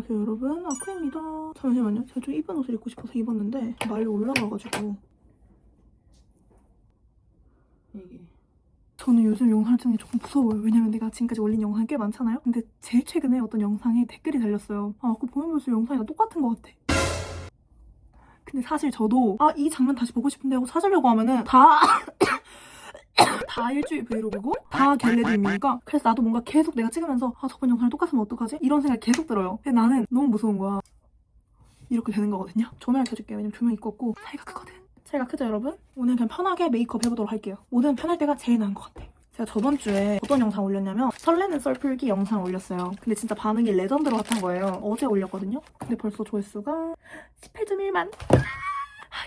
안녕하세요 여러분. 아쿠입니다. 잠시만요. 제가 좀 이쁜 옷을 입고 싶어서 입었는데 말이 올라가가지고. 이게. 저는 요즘 영상을 찍는 게 조금 무서워요. 왜냐면 내가 지금까지 올린 영상이 꽤 많잖아요? 근데 제일 최근에 어떤 영상에 댓글이 달렸어요. 아 그거 보면 볼수록 영상이 다 똑같은 것 같아. 근데 사실 저도 아 이 장면 다시 보고 싶은데 하고 찾으려고 하면은 다 다 일주일 브이로그고 다 겟레디입니까? 그래서 나도 뭔가 계속 내가 찍으면서 아 저번 영상을 똑같으면 어떡하지? 이런 생각이 계속 들어요. 근데 나는 너무 무서운 거야. 이렇게 되는 거거든요. 조명을 켜줄게요. 왜냐면 조명이 있고 사이가 크거든. 사이가 크죠 여러분? 오늘 그냥 편하게 메이크업 해보도록 할게요. 뭐든 편할 때가 제일 나은 것 같아. 제가 저번 주에 어떤 영상 올렸냐면 설레는 썰풀기 영상 올렸어요. 근데 진짜 반응이 레전드로 핫한 거예요. 어제 올렸거든요. 근데 벌써 조회수가 18.1만.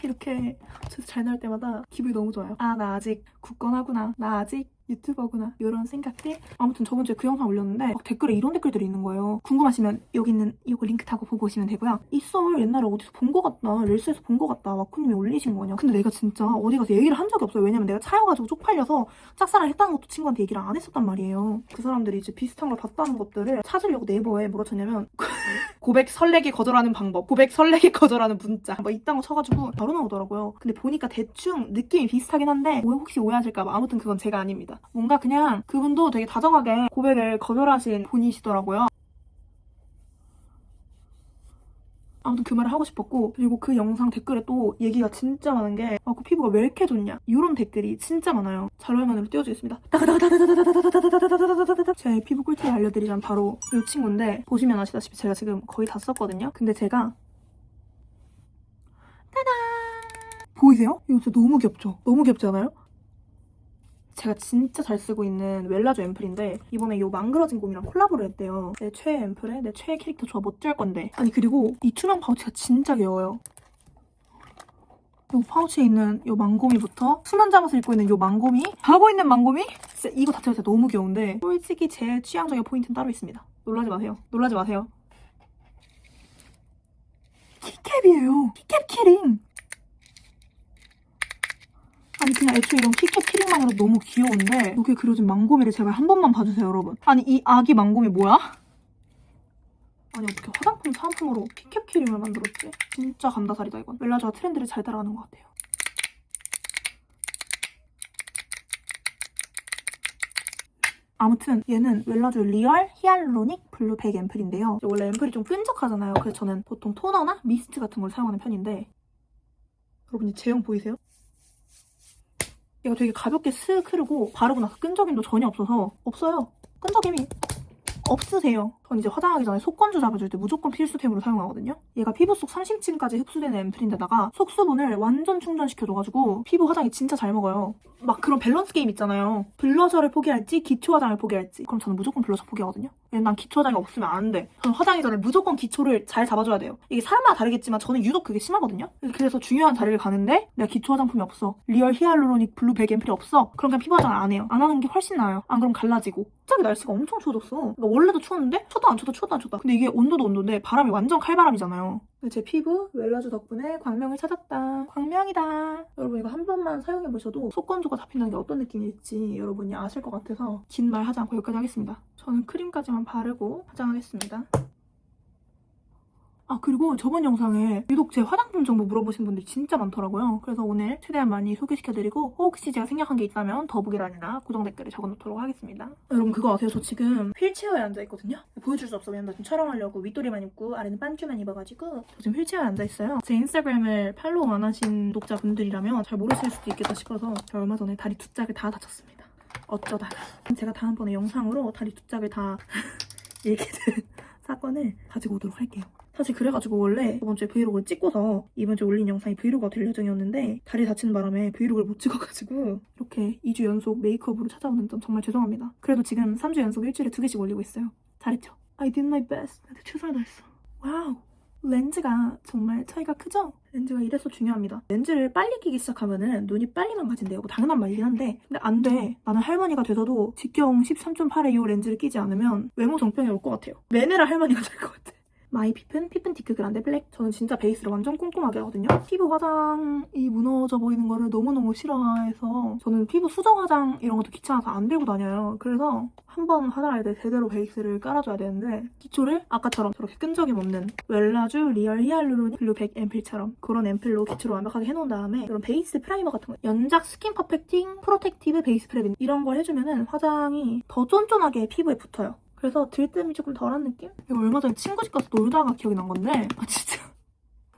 이렇게 잘 나올 때마다 기분이 너무 좋아요. 아, 나 아직 굳건하구나. 나 아직 유튜버구나. 이런 생각들. 아무튼 저번 주에 그 영상 올렸는데 막 댓글에 이런 댓글들이 있는 거예요. 궁금하시면 여기 있는 이거 링크 타고 보고 오시면 되고요. 이 썰 옛날에 어디서 본 거 같다. 릴스에서 본 거 같다. 와쿠님이 올리신 거냐. 근데 내가 진짜 어디 가서 얘기를 한 적이 없어요. 왜냐면 내가 차여가지고 쪽팔려서 짝사랑 했다는 것도 친구한테 얘기를 안 했었단 말이에요. 그 사람들이 이제 비슷한 걸 봤다는 것들을 찾으려고 네이버에 뭐라 쳤냐면 고백 설레기 거절하는 방법, 고백 설레기 거절하는 문자 뭐 이딴 거 쳐가지고 바로 나오더라고요. 근데 보니까 대충 느낌이 비슷하긴 한데 뭐 혹시 오해하실까봐 아무튼 그건 제가 아닙니다. 뭔가 그냥 그분도 되게 다정하게 고백을 거절하신 분이시더라고요. 아무튼 그 말을 하고 싶었고 그리고 그 영상 댓글에 또 얘기가 진짜 많은 게 아, 그 피부가 왜 이렇게 좋냐 이런 댓글이 진짜 많아요 자료화면으로 띄워주겠습니다 제 피부 꿀팁 알려드리자면 바로 이 친구인데 보시면 아시다시피 제가 지금 거의 다 썼거든요 근데 제가 따단 보이세요? 이거 진짜 너무 귀엽죠? 너무 귀엽지 않아요? 제가 진짜 잘 쓰고 있는 웰라조 앰플인데 이번에 이 망그러진 곰이랑 콜라보를 했대요. 내 최애 앰플에 내 최애 캐릭터 조합 어쩔 건데. 아니 그리고 이 투명 파우치가 진짜 귀여워요. 이 파우치에 있는 이 망고미부터 수면 잠옷을 입고 있는 이 망고미 자고 있는 망고미 진짜 이거 자체가 진짜 너무 귀여운데 솔직히 제 취향적인 포인트는 따로 있습니다. 놀라지 마세요. 놀라지 마세요. 키캡이에요. 키캡 키링. 아니 그냥 애초에 이런 키캡 키링만으로 너무 귀여운데. 여기에 그려진 망고미를 제발 한 번만 봐주세요 여러분. 아니 이 아기 망고미 뭐야? 아니 어떻게 화장품 사은품으로 키캡 키링을 만들었지? 진짜 감다살이다 이건. 멜라조가 트렌드를 잘 따라가는 것 같아요. 아무튼 얘는 웰라조 리얼 히알루로닉 블루 100 앰플인데요. 원래 앰플이 좀 끈적하잖아요. 그래서 저는 보통 토너나 미스트 같은 걸 사용하는 편인데. 여러분 이 제형 보이세요? 얘가 되게 가볍게 슥 흐르고 바르고 나서 끈적임도 전혀 없어서 없어요. 끈적임이 없으세요. 전 이제 화장하기 전에 속건조 잡아줄 때 무조건 필수템으로 사용하거든요. 얘가 피부 속 30층까지 흡수되는 앰플인데다가 속수분을 완전 충전시켜줘가지고 피부 화장이 진짜 잘 먹어요. 막 그런 밸런스 게임 있잖아요. 블러셔를 포기할지 기초 화장을 포기할지. 그럼 저는 무조건 블러셔 포기하거든요. 왜냐면 난 기초 화장이 없으면 안 돼. 저는 화장하기 전에 무조건 기초를 잘 잡아줘야 돼요. 이게 사람마다 다르겠지만 저는 유독 그게 심하거든요. 그래서 중요한 자리를 가는데 내가 기초 화장품이 없어. 리얼 히알루로닉 블루 100 앰플이 없어. 그럼 그냥 피부 화장을 안 해요. 안 하는 게 훨씬 나아요. 안 그럼 갈라지고. 갑자기 날씨가 엄청 추워졌어. 원래도 추웠는데 추 워도 안 추워도 추워도 안 춥다. 근데 이게 온도도 온도인데 바람이 완전 칼바람이잖아요. 제 피부 웰라주 덕분에 광명을 찾았다. 광명이다. 여러분 이거 한 번만 사용해보셔도 속건조가 잡힌다는 게 어떤 느낌일지 여러분이 아실 것 같아서 긴 말 하지 않고 여기까지 하겠습니다. 저는 크림까지만 바르고 화장하겠습니다. 아 그리고 저번 영상에 유독 제 화장품 정보 물어보신 분들이 진짜 많더라고요. 그래서 오늘 최대한 많이 소개시켜드리고 혹시 제가 생략한 게 있다면 더보기란이나 고정 댓글에 적어놓도록 하겠습니다. 여러분 그거 아세요? 저 지금 휠체어에 앉아있거든요. 보여줄 수 없어. 왜냐면 나 지금 촬영하려고 윗도리만 입고 아래는 반쭈만 입어가지고 저 지금 휠체어에 앉아있어요. 제 인스타그램을 팔로우 안 하신 구독자분들이라면 잘 모르실 수도 있겠다 싶어서 제가 얼마 전에 다리 두 짝을 다 다쳤습니다. 어쩌다가 제가 다음번에 영상으로 다리 두 짝을 다 된 사건을 가지고 오도록 할게요. 사실 그래가지고 원래 저번 주에 브이로그를 찍고서 이번 주에 올린 영상이 브이로그가 될 예정이었는데 다리 다치는 바람에 브이로그를 못 찍어가지고 이렇게 2주 연속 메이크업으로 찾아오는 점 정말 죄송합니다. 그래도 지금 3주 연속 일주일에 두 개씩 올리고 있어요. 잘했죠? I did my best. 나한테 최선을 다했어. 와우. 렌즈가 정말 차이가 크죠? 렌즈가 이래서 중요합니다. 렌즈를 빨리 끼기 시작하면은 눈이 빨리 망가진대요. 뭐 당연한 말이긴 한데 근데 안 돼. 나는 할머니가 돼서도 직경 13.8의 이 렌즈를 끼지 않으면 외모 정병이 올 것 같아요. 매네라 할머니가 될 것 같아. 마이 피픈 티크 그란데 블랙? 저는 진짜 베이스를 완전 꼼꼼하게 하거든요. 피부 화장이 무너져 보이는 거를 너무너무 싫어해서 저는 피부 수정 화장 이런 것도 귀찮아서 안 들고 다녀요. 그래서 한 번 화장할 때 제대로 베이스를 깔아줘야 되는데 기초를 아까처럼 저렇게 끈적임 없는 웰라쥬 리얼 히알루론 블루 100 앰플처럼 그런 앰플로 기초를 완벽하게 해놓은 다음에 그런 베이스 프라이머 같은 거 연작 스킨 퍼펙팅 프로텍티브 베이스 프랩 이런 걸 해주면은 화장이 더 쫀쫀하게 피부에 붙어요 그래서 들뜸이 조금 덜한 느낌? 이거 얼마 전에 친구 집 가서 놀다가 기억이 난 건데 아 진짜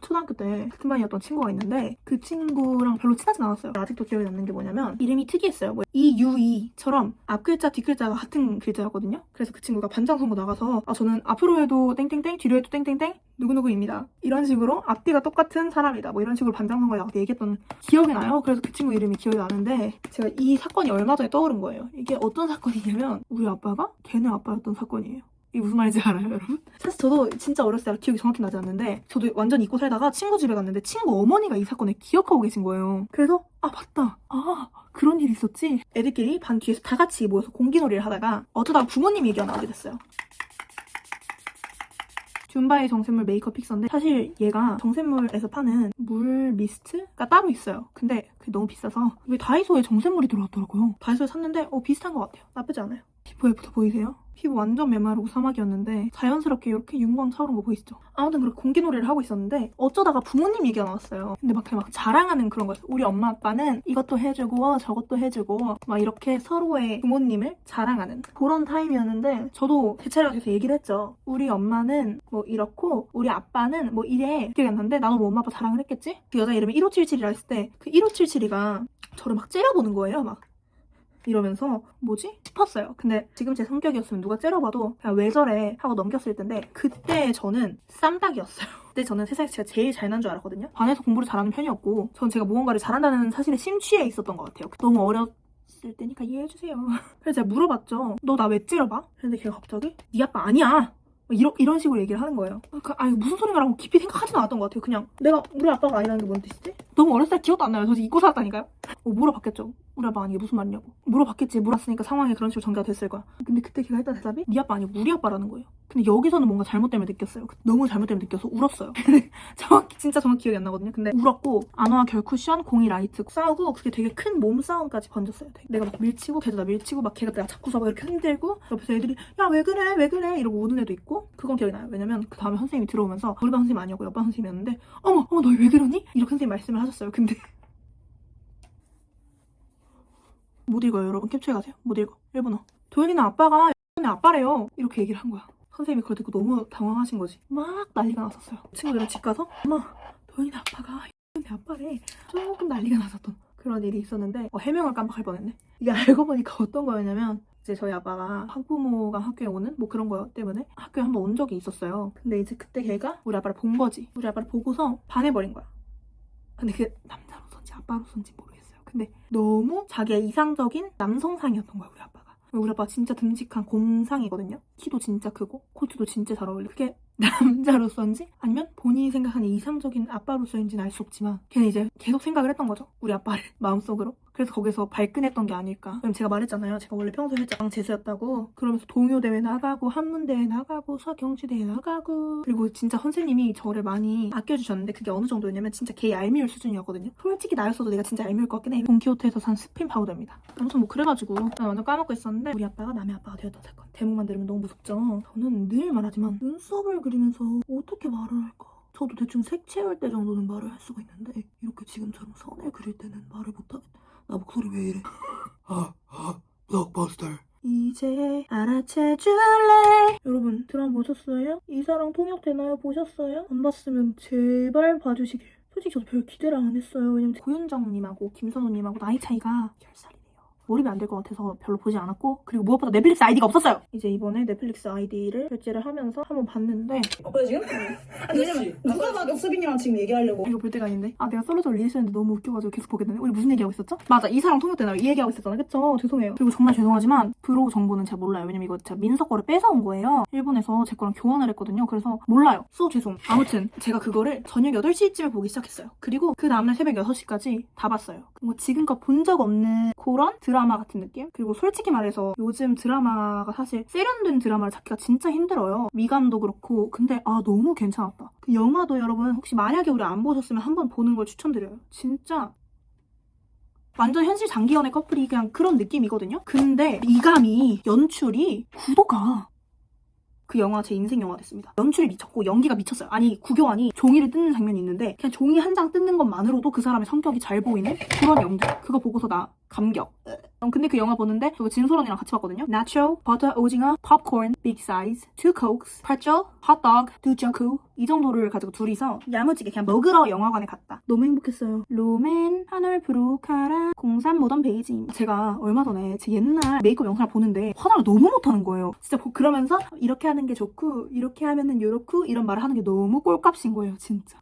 초등학교 때 같은 반이었던 친구가 있는데 그 친구랑 별로 친하진 않았어요. 아직도 기억에 남는 게 뭐냐면 이름이 특이했어요. 뭐 EUE처럼 앞글자 뒷글자가 같은 글자였거든요. 그래서 그 친구가 반장 선거 나가서 아 저는 앞으로 해도 땡땡땡 뒤로 해도 땡땡땡 누구누구입니다. 이런 식으로 앞뒤가 똑같은 사람이다. 뭐 이런 식으로 반장 선거에 나가서 얘기했던 기억이 나요. 그래서 그 친구 이름이 기억이 나는데 제가 이 사건이 얼마 전에 떠오른 거예요. 이게 어떤 사건이냐면 우리 아빠가 걔네 아빠였던 사건이에요. 이게 무슨 말인지 알아요, 여러분? 사실 저도 진짜 어렸을 때 기억이 정확히 나지 않는데 저도 완전 잊고 살다가 친구 집에 갔는데 친구 어머니가 이 사건을 기억하고 계신 거예요. 그래서 아 맞다. 아 그런 일이 있었지. 애들끼리 반 뒤에서 다 같이 모여서 공기놀이를 하다가 어쩌다가 부모님 얘기가 나오게 됐어요. 줌바의 정샘물 메이크업 픽서인데 사실 얘가 정샘물에서 파는 물 미스트가 따로 있어요. 근데 그게 너무 비싸서 왜 다이소에 정샘물이 들어왔더라고요. 다이소에 샀는데 어 비슷한 것 같아요. 나쁘지 않아요. 피부에 붙어 보이세요? 피부 완전 메마르고 사막이었는데 자연스럽게 이렇게 윤광 차오른 거 보이시죠? 아무튼 그렇게 공기놀이를 하고 있었는데 어쩌다가 부모님 얘기가 나왔어요. 근데 막, 이렇게 막 자랑하는 그런 거였어요. 우리 엄마 아빠는 이것도 해주고 저것도 해주고 막 이렇게 서로의 부모님을 자랑하는 그런 타임이었는데 저도 제 차례가 돼서 얘기를 했죠. 우리 엄마는 뭐 이렇고 우리 아빠는 뭐 이래 기억이 안 나는데 나도 뭐 엄마 아빠 자랑을 했겠지? 그 여자 이름이 1577이라 했을 때 그 1577이가 저를 막 째려보는 거예요. 막 이러면서 뭐지? 싶었어요. 근데 지금 제 성격이었으면 누가 째려봐도 그냥 왜 저래 하고 넘겼을 텐데 그때 저는 쌈닭이었어요. 그때 저는 세상에서 제가 제일 잘난 줄 알았거든요. 반에서 공부를 잘하는 편이었고 전 제가 무언가를 잘한다는 사실에 심취해 있었던 것 같아요. 너무 어렸을 때니까 이해해주세요. 그래서 제가 물어봤죠. 너 나왜 째려봐? 근데 걔가 갑자기 네 아빠 아니야. 막 이런, 이런 식으로 얘기를 하는 거예요. 그, 아, 이거 무슨 소린가라고 깊이 생각하지는 않았던 것 같아요. 그냥 내가 우리 아빠가 아니라는 게 뭔 뜻이지? 너무 어렸을 때 기억도 안 나요. 저 잊고 살았다니까요. 어, 물어봤겠죠. 우리 아빠 아니 게 무슨 말이냐고. 물어봤겠지. 물었으니까 상황이 그런 식으로 전개가 됐을 거야. 근데 그때 걔가 했던 대답이 네 아빠 아니고 우리 아빠라는 거예요. 근데 여기서는 뭔가 잘못됨을 느꼈어요. 너무 잘못됨을 느껴서 울었어요. 정확히 진짜 정확히 기억이 안 나거든요. 근데 울었고 안화 결 쿠션, 공이 라이트 싸우고 그게 되게 큰 몸싸움까지 번졌어요. 되게. 내가 막 밀치고 걔도 나 밀치고 막 걔가 내가 자꾸 막 이렇게 흔들고 옆에서 애들이 야 왜 그래 왜 그래 이러고 우는 애도 있고 그건 기억이 나요. 왜냐면 그 다음에 선생님이 들어오면서 우리 반 선생님 아니었고 옆반 선생님이었는데 어머 어머 너 왜 그러니? 이렇게 선생님 말씀을 하셨어요. 근데 못 읽어요 여러분. 캡처해가세요. 못 읽어. 일본어. 도현이는 아빠가 내 아빠래요. 이렇게 얘기를 한 거야. 선생님이 그걸 듣고 너무 당황하신 거지. 막 난리가 났었어요. 친구들은 집 가서 엄마 도현이네 아빠가 내 아빠래. 조금 난리가 났었던 그런 일이 있었는데 어, 해명을 깜빡할 뻔했네. 이게 알고 보니까 어떤 거였냐면 이제 저희 아빠가 학부모가 학교에 오는 뭐 그런 거 때문에 학교에 한번 온 적이 있었어요. 근데 이제 그때 걔가 우리 아빠를 본 거지. 우리 아빠를 보고서 반해버린 거야. 근데 그게 남자로서인지 아빠로서인지 모르겠어요. 근데 너무 자기의 이상적인 남성상이었던 거야, 우리 아빠가. 우리 아빠 진짜 듬직한 공상이거든요. 키도 진짜 크고 코트도 진짜 잘 어울려. 그게 남자로서인지 아니면 본인이 생각하는 이상적인 아빠로서인지는 알 수 없지만 걔는 이제 계속 생각을 했던 거죠. 우리 아빠를 마음속으로. 그래서 거기서 발끈했던 게 아닐까. 그럼 제가 말했잖아요. 제가 원래 평소에 살짝 재수였다고. 그러면서 동요대회 나가고 한문대회 나가고 수학경주대회 나가고 그리고 진짜 선생님이 저를 많이 아껴주셨는데 그게 어느 정도였냐면 진짜 개 얄미울 수준이었거든요. 솔직히 나였어도 내가 진짜 얄미울 것 같긴 해. 돈키호테에서 산 스핀 파우더입니다. 아무튼 뭐 그래가지고 난 완전 까먹고 있었는데 우리 아빠가 남의 아빠가 되었던 사건. 대목만 들으면 너무 무섭죠. 저는 늘 말하지만 눈썹을 그리면서 어떻게 말을 할까? 저도 대충 색 채울 때 정도는 말을 할 수가 있는데 이렇게 지금처럼 선을 그릴 때는 말을 못하겠다. 나 목소리 왜 이래? 아, 아, 블록버스터. 이제 알아채줄래? 여러분 드라마 보셨어요? 이사랑 통역되나요? 보셨어요? 안 봤으면 제발 봐주시길. 솔직히 저도 별 기대를 안 했어요. 왜냐면 고윤정님하고 김선호님하고 나이 차이가 10살이래요. 몰입이 안 될 것 같아서 별로 보지 않았고 그리고 무엇보다 넷플릭스 아이디가 없었어요. 이제 이번에 넷플릭스 아이디를 결제를 하면서 한번 봤는데 오빠 지금? 아니 왜냐면 누가 봐도 수빈이랑 지금 얘기하려고. 이거 볼 때가 있는데? 아 내가 솔로저 리액션인데 너무 웃겨가지고 계속 보게 되네 우리 무슨 얘기하고 있었죠? 맞아 이사랑 통역되나요? 이 얘기하고 있었잖아. 그쵸? 죄송해요. 그리고 정말 죄송하지만 브로그 정보는 잘 몰라요. 왜냐면 이거 제가 민석 거를 뺏어온 거예요. 일본에서 제 거랑 교환을 했거든요. 그래서 몰라요. 수 죄송. 아무튼 제가 그거를 저녁 8시쯤에 보기 시작했어요. 그리고 그 다음날 새벽 6시까지 다 봤어요. 뭐 지금껏 본 적 없는 그런 드라마 드라마 같은 느낌? 그리고 솔직히 말해서 요즘 드라마가 사실 세련된 드라마를 찾기가 진짜 힘들어요. 미감도 그렇고. 근데 아 너무 괜찮았다. 그 영화도 여러분 혹시 만약에 우리 안 보셨으면 한번 보는 걸 추천드려요. 진짜 완전 현실 장기 연애 커플이 그냥 그런 느낌이거든요. 근데 미감이 연출이 구도가 그 영화 제 인생 영화 됐습니다. 연출이 미쳤고 연기가 미쳤어요. 아니 구교환이 종이를 뜯는 장면이 있는데 그냥 종이 한 장 뜯는 것만으로도 그 사람의 성격이 잘 보이는 그런 연기. 그거 보고서 나 감격. 음, 근데 그 영화 보는데 저 진솔언니랑 같이 봤거든요. 나초, 버터, 오징어, 팝콘, 빅 사이즈, 투 cokes, pretzel, 핫도그, 두 저쿠 이 정도를 가지고 둘이서 야무지게 그냥 먹으러 영화관에 갔다. 너무 행복했어요. 로맨, 한올 브로카라, 03 모던 베이징. 제가 얼마 전에 제 옛날 메이크업 영상을 보는데 화장을 너무 못하는 거예요. 진짜 보- 그러면서 이렇게 하는 게 좋고 이렇게 하면은 요렇고 이런 말을 하는 게 너무 꼴값인 거예요, 진짜.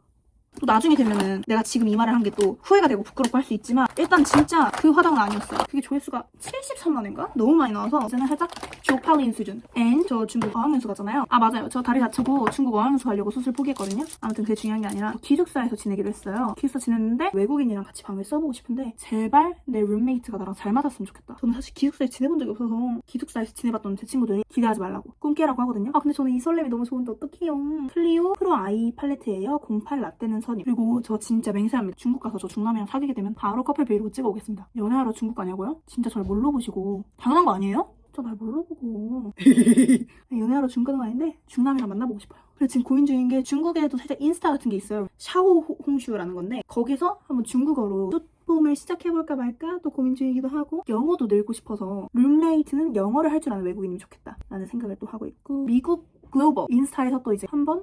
또 나중에 되면은 내가 지금 이 말을 한 게 또 후회가 되고 부끄럽고 할 수 있지만 일단 진짜 그 화장은 아니었어요. 그게 조회수가 73만인가? 너무 많이 나와서 이제는 살짝 쪽팔린 수준. 앤 저 중국 어학연수 가잖아요. 아 맞아요. 저 다리 다치고 중국 어학연수 가려고 수술 포기했거든요. 아무튼 그게 중요한 게 아니라 기숙사에서 지내기로 했어요. 기숙사 지냈는데 외국인이랑 같이 밤을 써보고 싶은데 제발 내 룸메이트가 나랑 잘 맞았으면 좋겠다. 저는 사실 기숙사에 지내본 적이 없어서 기숙사에서 지내봤던 제 친구들이 기대하지 말라고 꿈 깨라고 하거든요. 아 근데 저는 이 설렘이 너무 좋은데 어떡해요. 클리오 프로 아이 팔레트예요. 08 라떼는 선임. 그리고 저 진짜 맹세합니다. 중국 가서 저 중남이랑 사귀게 되면 바로 커플 브이로그 찍어 오겠습니다. 연애하러 중국 가냐고요? 진짜 저를 뭘로 보시고 당연한 거 아니에요? 저날 뭘로 보고 연애하러 중국 가는 거 아닌데 중남이랑 만나보고 싶어요. 그래서 지금 고민 중인 게 중국에도 살짝 인스타 같은 게 있어요. 샤오 홍슈라는 건데 거기서 한번 중국어로 숏폼을 시작해볼까 말까 또 고민 중이기도 하고 영어도 늘고 싶어서 룸메이트는 영어를 할 줄 아는 외국인이면 좋겠다 라는 생각을 또 하고 있고 미국 글로벌 인스타에서 또 이제 한번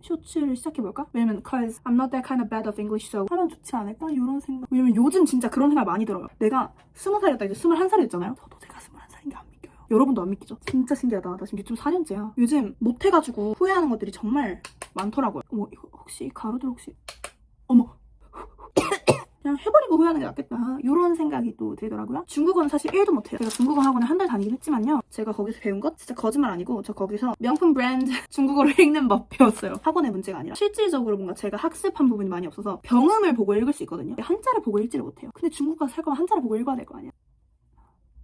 쇼츠를 시작해볼까? 왜냐면 cause I'm not that kind of bad of English so 하면 좋지 않을까? 이런 생각. 왜냐면 요즘 진짜 그런 생각 많이 들어요. 내가 스무 살이었다 이제 스물한 살이었잖아요. 저도 제가 스물한 살인 게안 믿겨요. 여러분도 안 믿기죠? 진짜 신기하다. 나 지금 유튜브 4년째야. 요즘 못해가지고 후회하는 것들이 정말 많더라고요. 어머 이거 혹시 가루들 혹시 그냥 해버리고 후회하는 게 낫겠다. 이런 생각이 또 들더라고요. 중국어는 사실 1도 못해요. 제가 중국어 학원에 한달 다니긴 했지만요. 제가 거기서 배운 것 진짜 거짓말 아니고 저 거기서 명품 브랜드 중국어를 읽는 법 배웠어요. 학원의 문제가 아니라 실질적으로 뭔가 제가 학습한 부분이 많이 없어서 병음을 보고 읽을 수 있거든요. 한자를 보고 읽지를 못해요. 근데 중국 가서 살 거면 한자를 보고 읽어야 될 거 아니야.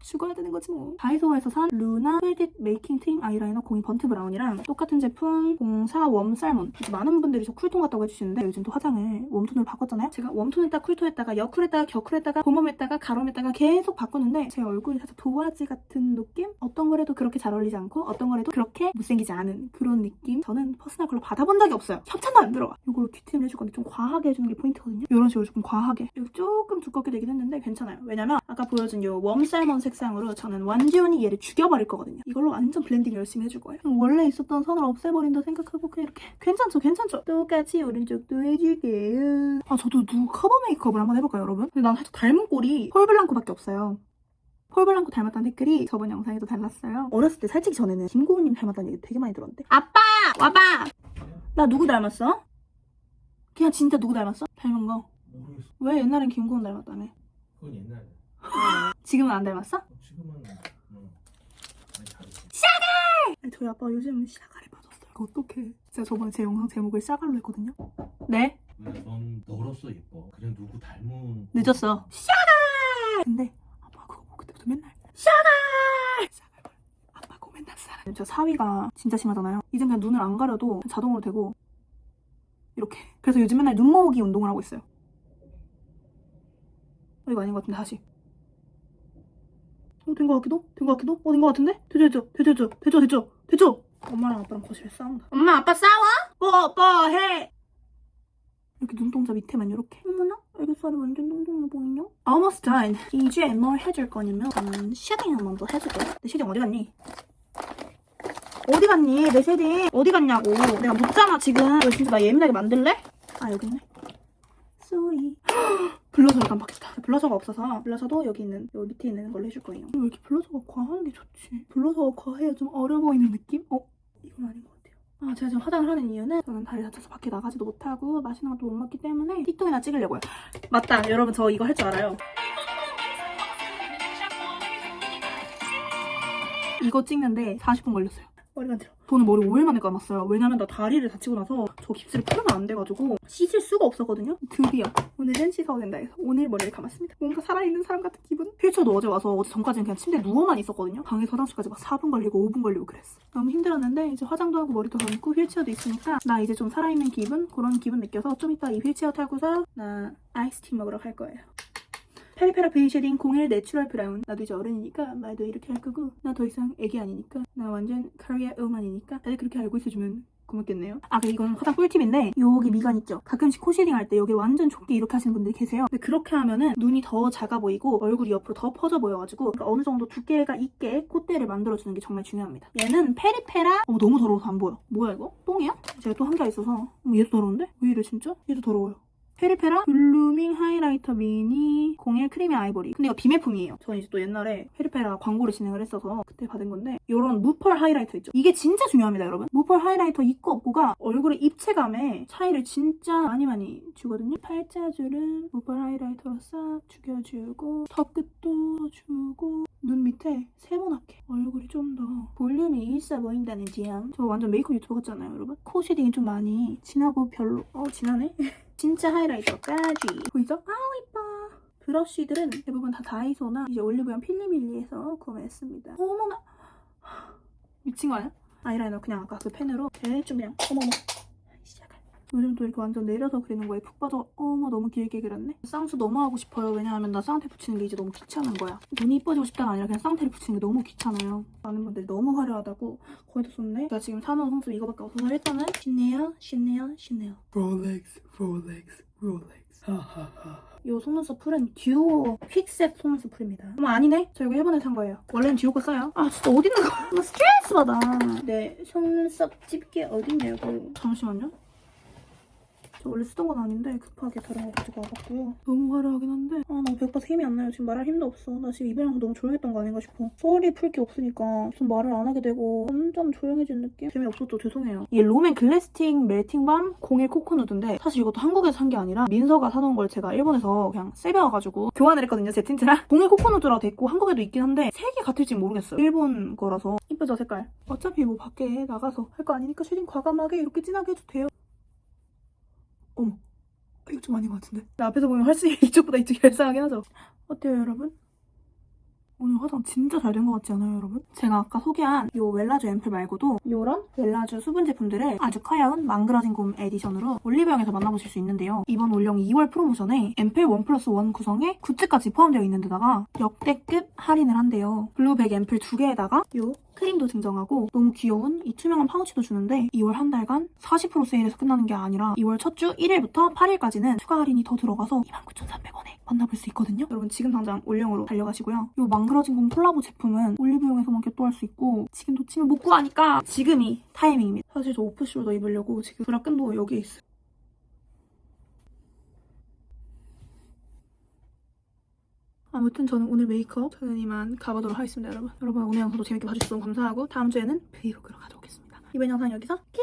죽어야 되는 거지 뭐. 다이소에서 산 루나 필딧 메이킹 팀 아이라이너 02 번트 브라운이랑 똑같은 제품 04 웜 살몬. 이제 많은 분들이 저 쿨톤 같다고 해주시는데 요즘 또 화장을 웜톤으로 바꿨잖아요. 제가 웜톤했다가 쿨톤했다가 여쿨했다가 격쿨했다가 봄웜했다가 가롬했다가 계속 바꾸는데 제 얼굴이 살짝 도화지 같은 느낌? 어떤 거래도 그렇게 잘 어울리지 않고 어떤 거래도 그렇게 못생기지 않은 그런 느낌? 저는 퍼스널 컬러 받아본 적이 없어요. 협찬도 안 들어와. 이걸로 큐티를 해줄 건데 좀 과하게 해주는 게 포인트거든요. 이런 식으로 조금 과하게. 여기 조금 두껍게 되긴 했는데 괜찮아요. 왜냐면 아까 보여준 이 웜살몬 색 상으로 저는 완전히 얘를 죽여버릴 거거든요. 이걸로 완전 블렌딩 열심히 해줄 거예요. 원래 있었던 선을 없애버린다 생각하고 그냥 이렇게 괜찮죠, 괜찮죠. 똑같이 오른쪽도 해줄게요. 아 저도 누 커버 메이크업을 한번 해볼까요, 여러분? 근데 난 살짝 닮은 꼴이 폴블랑코밖에 없어요. 폴블랑코 닮았다는 댓글이 저번 영상에도 달랐어요. 어렸을 때 살찌기 전에는 김고은님 닮았다는 얘기 되게 많이 들었는데. 아빠! 와봐! 나 누구 닮았어? 그냥 진짜 누구 닮았어? 닮은 거. 모르겠어. 왜 옛날엔 김고은 닮았다며? 그건 옛날에. 지금은 안 닮았어? 지금은 응. 많이 다르지. 저희 아빠 요즘 빠졌어요. 이거 어떡해. 제가 저번에 제 영상 제목을 샤갈로 했거든요. 네? 왜넌 너로서 예뻐. 그냥 누구 닮은. 늦었어. 샤갈! 근데 아빠 그거 보고 그때부터 맨날 샤갈! 샤갈. 아빠가 맨날 싸라. 저 사위가 진짜 심하잖아요. 이젠 그냥 눈을 안 가려도 자동으로 되고 이렇게. 그래서 요즘 맨날 눈 모으기 운동을 하고 있어요. 어, 이거 아닌 것 같은데 다시. 어, 된것 같기도? 된것 같기도? 어, 된것 같은데? 되죠, 되죠, 되죠, 되죠, 되죠, 되죠. 엄마랑 아빠랑 거실에 싸운다. 엄마, 아빠 싸워? 뽀, 뽀, 해! 이렇게 눈동자 밑에만 이렇게. 어머나, 애교살이 완전 동동해 보이냐? Almost done. 이제 뭘 해줄 거냐면 저는 쉐딩 을 먼저 해줄게요. 내 쉐딩 어디 갔니? 어디 갔니? 내 쉐딩 어디 갔냐고. 내가 묻잖아 지금. 너 진짜 나 예민하게 만들래? 아 여기 있네. 쏘리. 블러셔를 깜빡했다. 블러셔가 없어서 블러셔도 여기 있는 여기 밑에 있는 걸로 해줄 거예요. 왜 이렇게 블러셔가 과한 게 좋지? 블러셔가 과해야 좀 어려 보이는 느낌? 어? 이건 아닌 것 같아요. 아 제가 지금 화장을 하는 이유는 저는 다리 다쳐서 밖에 나가지도 못하고 맛있는 것도 못 먹기 때문에 틱톡이나 찍으려고요. 맞다 여러분 저 이거 할 줄 알아요. 이거 찍는데 40분 걸렸어요. 머리가 안 들어. 저는 머리 5일 만에 감았어요. 왜냐면 나 다리를 다치고 나서 저 깁스를 풀면 안 돼가지고 씻을 수가 없었거든요. 드디어 오늘은 씻어야 된다 해서 오늘 머리를 감았습니다. 뭔가 살아있는 사람 같은 기분? 휠체어도 어제 와서 어제 전까지는 그냥 침대에 누워만 있었거든요. 방에서 화장실까지 막 4분 걸리고 5분 걸리고 그랬어. 너무 힘들었는데 이제 화장도 하고 머리도 감고 휠체어도 있으니까 나 이제 좀 살아있는 기분? 그런 기분 느껴서 좀 이따 이 휠체어 타고서 나 아이스티 먹으러 갈 거예요. 페리페라 베이 쉐딩 01 내추럴 브라운. 나도 이제 어른이니까 말도 이렇게 할 거고 나 더 이상 애기 아니니까 나 완전 커리어 우먼이니까 다들 그렇게 알고 있어주면 고맙겠네요. 아 그리고 이건 화장 꿀팁인데 여기 미간 있죠? 가끔씩 코 쉐딩 할 때 여기 완전 좁게 이렇게 하시는 분들이 계세요. 근데 그렇게 하면은 눈이 더 작아 보이고 얼굴이 옆으로 더 퍼져 보여가지고 그러니까 어느 정도 두께가 있게 콧대를 만들어주는 게 정말 중요합니다. 얘는 페리페라? 어 너무 더러워서 안 보여. 뭐야 이거? 똥이야? 제가 또 한 개 있어서. 어, 얘도 더러운데? 왜 이래 진짜? 얘도 더러워요 페리페라? 블루밍 하이라이터 미니 01 크리미 아이보리. 근데 이거 비매품이에요. 저는 이제 또 옛날에 페리페라 광고를 진행을 했어서 그때 받은 건데 이런 무펄 하이라이터 있죠. 이게 진짜 중요합니다 여러분. 무펄 하이라이터 있고 없고가 얼굴의 입체감에 차이를 진짜 많이 많이 주거든요. 팔자주름 무펄 하이라이터로 싹 죽여주고 턱 끝도 주고 눈 밑에 세모나게 얼굴이 좀 더 볼륨이 있어 보인다는 지향. 저 완전 메이크업 유튜버 같잖아요 여러분. 코 쉐딩이 좀 많이 진하고 별로 어 진하네 진짜 하이라이터까지. 보이죠? 아우 이뻐. 브러쉬들은 대부분 다 다이소나 이제 올리브영 필리밀리에서 구매했습니다. 어머나. 미친 거 아니야? 아이라이너 그냥 아까 그 펜으로? 대충 그냥 어머머 요즘 또 이렇게 완전 내려서 그리는 거에 푹 빠져 어머 너무 길게 그렸네 쌍수 너무 하고 싶어요 왜냐하면 나 쌍테 붙이는 게 이제 너무 귀찮은 거야 눈이 이뻐지고 싶다가 아니라 그냥 쌍테를 붙이는 게 너무 귀찮아요 많은 분들이 너무 화려하다고 거의 다 썼네 제가 지금 사놓은 손수 이거밖에 없어서 일단은 신네요 신네요 신네요 롤렉스 롤렉스 롤렉스 하하하 이 속눈썹 풀은 듀오 퀵셋 속눈썹 풀입니다. 어머 아니네? 저 이거 일본에 산 거예요. 원래는 듀오 거 써요. 아 진짜 어디 있는 거야? 나 스트레스 받아. 내 속눈썹 집게 어딨냐고. 잠시만요. 저 원래 쓰던 건 아닌데 급하게 다른 거 가지고 와봤고요. 너무 화려하긴 한데 아나 배고파서 힘이 안 나요. 지금 말할 힘도 없어. 나 지금 입이랑 너무 조용했던 거 아닌가 싶어. 썰이 풀게 없으니까 좀 말을 안 하게 되고 점점 조용해진 느낌? 재미없어도 죄송해요. 이게 롬앤 글래스팅 멜팅밤 01 코코누드인데 사실 이것도 한국에서 산 게 아니라 민서가 사놓은 걸 제가 일본에서 그냥 세배와가지고 교환을 했거든요. 제 틴트랑 01 코코누드라고 돼 있고 한국에도 있긴 한데 색이 같을지 모르겠어요. 일본 거라서 이쁘죠 색깔? 어차피 뭐 밖에 나가서 할 거 아니니까 쉐딩 과감하게 이렇게 진하게 해도 돼요. 어머 이거 좀 아닌 것 같은데 나 앞에서 보면 훨씬 이쪽보다 이쪽이 얄쌍하긴 하죠 어때요 여러분? 오늘 화장 진짜 잘 된 것 같지 않아요 여러분? 제가 아까 소개한 이 웰라주 앰플 말고도 이런 웰라주 수분 제품들을 아주 커여운 망그러진 곰 에디션으로 올리브영에서 만나보실 수 있는데요 이번 올영 2월 프로모션에 앰플 1 플러스 1 구성에 굿즈까지 포함되어 있는 데다가 역대급 할인을 한대요 블루백 앰플 두 개에다가 이 크림도 증정하고 너무 귀여운 이 투명한 파우치도 주는데 2월 한 달간 40% 세일에서 끝나는 게 아니라 2월 첫 주 1일부터 8일까지는 추가 할인이 더 들어가서 29,300원에 만나볼 수 있거든요. 여러분 지금 당장 올영으로 달려가시고요. 이 망그러진 곰 콜라보 제품은 올리브영에서만 겟도할 수 있고 지금 놓치면 못 구하니까 지금이 타이밍입니다. 사실 저 오프 숄더 입으려고 지금 브라 끈도 여기에 있어요. 아무튼 저는 오늘 메이크업 저는 이만 가보도록 하겠습니다 여러분 여러분 오늘 영상도 재밌게 봐주셔서 너무 감사하고 다음 주에는 브이로그로 가져오겠습니다 이번 영상 여기서 끝